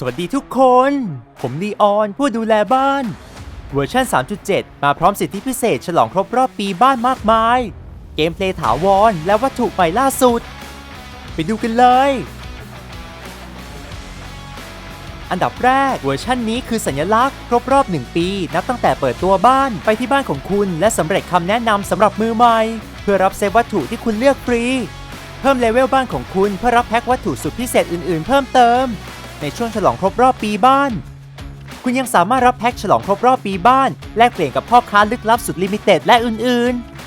สวัสดีทุกคน ผมลีออนผู้ดูแลบ้าน เวอร์ชัน3.7 มาพร้อมสิทธิพิเศษฉลองครบรอบปีบ้านมากมาย เกมเพลย์ถาวรและวัตถุใหม่ล่าสุด ไปดูกันเลย อันดับแรกเวอร์ชันนี้คือสัญลักษณ์ครบรอบ 1 ปี นับตั้งแต่เปิดตัวบ้านไปที่บ้านของคุณ และสำเร็จคำแนะนำสำหรับมือใหม่ เพื่อรับเซฟวัตถุที่คุณเลือกฟรี เพิ่มเลเวลบ้านของคุณเพื่อรับแพ็ควัตถุสุดพิเศษอื่น ๆ เพิ่มเติม ในช่วงฉลองครบรอบปีบ้าน คุณยังสามารถรับแพ็คฉลองครบรอบปีบ้าน แลกเปลี่ยนกับพ่อค้าลึกลับสุดลิมิเต็ดและอื่น ๆ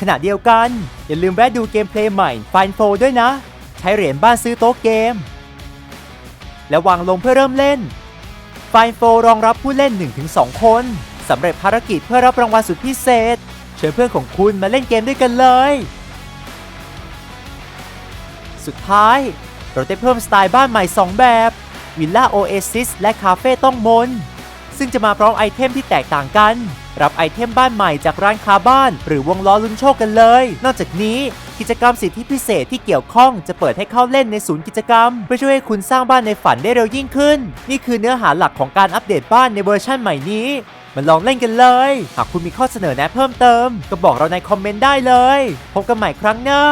ขณะเดียวกัน อย่าลืมแวะดูเกมเพลย์ใหม่ Fine f o ด้วยนะ ใช้เหรียญบ้านซื้อโต๊ะเกม และวางลงเพื่อเริ่มเล่น Fine f o รองรับผู้เล่น 1-2 คนสำเร็จภารกิจเพื่อรับรางวัลสุดพิเศษ เชิญเพื่อนของคุณมาเล่นเกมด้วยกันเลย สุดท้าย เราได้เพิ่มสไตล์บ้านใหม่ 2 แบบวิลล่าโอเอซิสและคาเฟ่ต้องมน ซึ่งจะมาพร้อมไอเทมที่แตกต่างกัน รับไอเทมบ้านใหม่จากร้านค้าบ้าน หรือวงล้อลุ้นโชคกันเลย นอกจากนี้กิจกรรมสิทธิพิเศษที่เกี่ยวข้องจะเปิดให้เข้าเล่นในศูนย์กิจกรรม เพื่อช่วยให้คุณสร้างบ้านในฝันได้เร็วยิ่งขึ้น นี่คือเนื้อหาหลักของการอัปเดตบ้านในเวอร์ชั่นใหม่นี้มาลองเล่นกันเลย หากคุณมีข้อเสนอแนะเพิ่มเติม ก็บอกเราในคอมเมนต์ได้เลย พบกันใหม่ครั้งหน้า